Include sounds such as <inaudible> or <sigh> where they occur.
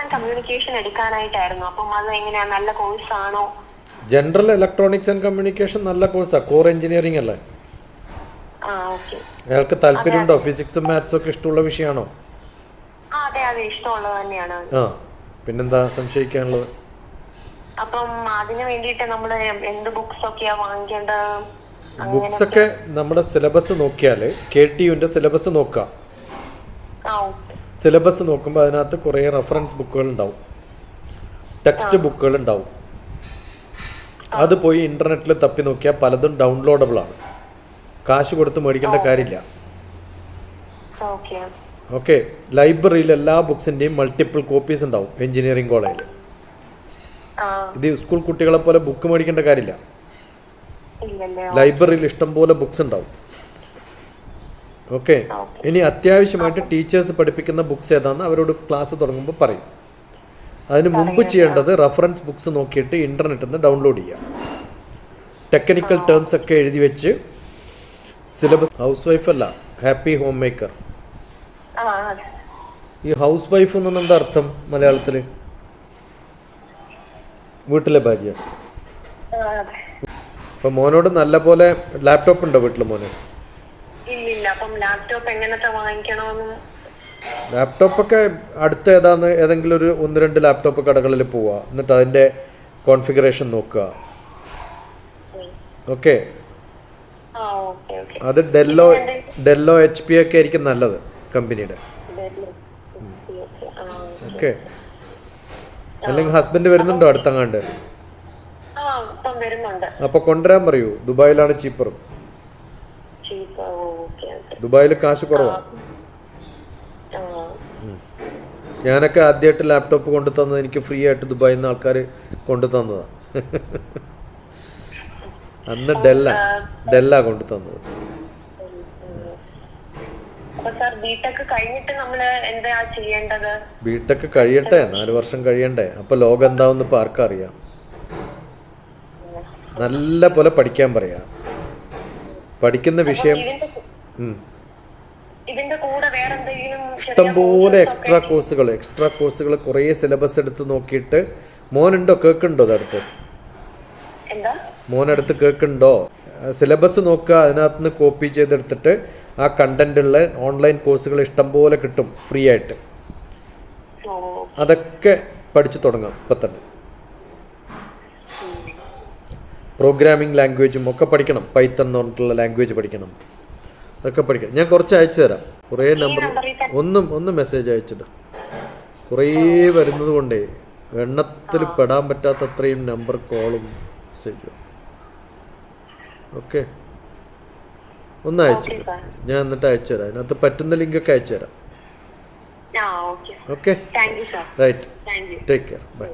And communication എടുക്കാനായിട്ടായിരുന്നു. അപ്പം അത് എങ്ങനെയാ? നല്ല കോഴ്സ് ആണോ? ജനറൽ ഇലക്ട്രോണിക്സ് ആൻഡ് കമ്മ്യൂണിക്കേഷൻ നല്ല കോഴ്സാ കോർ എഞ്ചിനീയറിംഗ് അല്ലേ? അയാൾക്ക് താല്പര്യമുണ്ടോ? ഫിസിക്സും മാത്സും ഒക്കെ ഇഷ്ടമുള്ള വിഷയമാണോ? ആ പിന്നെന്താ സംശയിക്കാനുള്ളത്? അപ്പം അതിന് വേണ്ടിയിട്ട് നമ്മൾ എന്ത് ബുക്സ് ഒക്കെയാ വാങ്ങിക്കേണ്ടത്? ബുക്സ് ഒക്കെ നമ്മുടെ സിലബസ് നോക്കിയാൽ കെ ടി യുന്റെ സിലബസ് നോക്കാം. സിലബസ് നോക്കുമ്പോൾ അതിനകത്ത് കുറേ റെഫറൻസ് ബുക്കുകൾ ഉണ്ടാവും ടെക്സ്റ്റ് ബുക്കുകൾ ഉണ്ടാവും അത് പോയി ഇന്റർനെറ്റിൽ തപ്പി നോക്കിയാൽ പലതും ഡൗൺലോഡബിൾ ആണ്. കാശ് കൊടുത്ത് മേടിക്കേണ്ട കാര്യമില്ല. ഓക്കെ. ലൈബ്രറിയിൽ എല്ലാ ബുക്സിന്റെയും മൾട്ടിപ്പിൾ കോപ്പീസ് ഉണ്ടാവും എഞ്ചിനീയറിംഗ് കോളേജിൽ ഇത് സ്കൂൾ കുട്ടികളെ പോലെ ബുക്ക് മേടിക്കേണ്ട കാര്യമില്ല. ലൈബ്രറിയിൽ ഇഷ്ടംപോലെ ബുക്സ് ഉണ്ടാവും. ഓക്കെ. ഇനി അത്യാവശ്യമായിട്ട് ടീച്ചേഴ്സ് പഠിപ്പിക്കുന്ന ബുക്സ് ഏതാണെന്ന് അവരോട് ക്ലാസ് തുടങ്ങുമ്പോൾ പറയും. അതിന് മുമ്പ് ചെയ്യേണ്ടത് റെഫറൻസ് ബുക്ക്സ് നോക്കിയിട്ട് ഇന്റർനെറ്റിൽ നിന്ന് ഡൗൺലോഡ് ചെയ്യാം. ടെക്നിക്കൽ ടേംസ് ഒക്കെ എഴുതി വെച്ച് സിലബസ് ഹൗസ് വൈഫ് അല്ല ഹാപ്പി ഹോം മേക്കർ. ഈ ഹൗസ് വൈഫ് എന്നൊന്നും എന്താ അർത്ഥം മലയാളത്തിൽ വീട്ടിലെ ഭാര്യ. അപ്പം മോനോട് നല്ല പോലെ ലാപ്ടോപ്പ് ഉണ്ടോ വീട്ടിൽ മോന്? അപ്പം ലാപ്ടോപ്പ് എങ്ങനത്തെ വാങ്ങിക്കണമെന്നും? ലാപ്ടോപ്പൊക്കെ അടുത്ത ഏതാന്ന് ഏതെങ്കിലും ഒരു ഒന്ന് രണ്ട് ലാപ്ടോപ്പ് കടകളിൽ പോവുക എന്നിട്ട് അതിന്റെ കോൺഫിഗറേഷൻ നോക്കുക ഓക്കെ അത് ഡെല്ലോ ഡെല്ലോ എച്ച് പി ഒക്കെ ആയിരിക്കും നല്ലത് കമ്പനിയുടെ. ഓക്കെ അല്ലെങ്കിൽ ഹസ്ബൻഡ് വരുന്നുണ്ടോ അടുത്തങ്ങാണ്ട്? അപ്പോൾ കൊണ്ടുവരാൻ പറയൂ. ദുബായിലാണ് ചീപ്പറും ദുബായിൽ കാശ് കുറവാണ് ഞാനൊക്കെ ആദ്യമായിട്ട് ലാപ്ടോപ്പ് കൊണ്ടു തന്നത് എനിക്ക് ഫ്രീ ആയിട്ട് ദുബായിൽ നിന്ന് ആൾക്കാർ കൊണ്ടു തന്നതാണ് <laughs> അന്ന് ഡെല്ല ഡെല്ല കൊണ്ടു തന്നത്. ബിടെക് കഴിയട്ടെ നാല് വർഷം കഴിയണ്ടേ. അപ്പൊ ലോകം എന്താവും ഇപ്പൊ ആർക്കറിയാം നല്ല പോലെ പഠിക്കാൻ പറയാ. പഠിക്കുന്ന വിഷയം ഇതിന്റെ കൂ- കൂടെ വേറെ എന്തെങ്കിലും ഇഷ്ടംപോലെ എക്സ്ട്രാ കോഴ്സുകൾ എക്സ്ട്രാ കോഴ്സുകൾ കുറേ സിലബസ് എടുത്ത് നോക്കിയിട്ട് മോനുണ്ടോ? കേൾക്കുന്നുണ്ടോ അതടുത്ത് മോനടുത്ത് കേൾക്കുന്നുണ്ടോ സിലബസ് നോക്കുക അതിനകത്ത് നിന്ന് കോപ്പി ചെയ്തെടുത്തിട്ട് ആ കണ്ടന്റ് ഉള്ള ഓൺലൈൻ കോഴ്സുകൾ ഇഷ്ടംപോലെ കിട്ടും ഫ്രീ ആയിട്ട്. അതൊക്കെ പഠിച്ചു തുടങ്ങാം ഇപ്പം തന്നെ. പ്രോഗ്രാമിംഗ് ലാംഗ്വേജും ഒക്കെ പഠിക്കണം പൈത്തൺ എന്ന് പറഞ്ഞിട്ടുള്ള ലാംഗ്വേജ് പഠിക്കണം. അതൊക്കെ പഠിക്കണം. ഞാൻ കുറച്ച് അയച്ചു തരാം. കുറേ നമ്പർ ഒന്നും ഒന്നും മെസ്സേജ് അയച്ചിട്ട്. കുറേ വരുന്നത് കൊണ്ടേ എണ്ണത്തിൽ പെടാൻ പറ്റാത്ത അത്രയും നമ്പർ കോളും മെസ്സേജും ഓക്കെ ഒന്ന് അയച്ചു ഞാൻ എന്നിട്ട് അയച്ചു തരാം. അതിനകത്ത് പറ്റുന്ന ലിങ്കൊക്കെ അയച്ചു തരാം. Okay right take care bye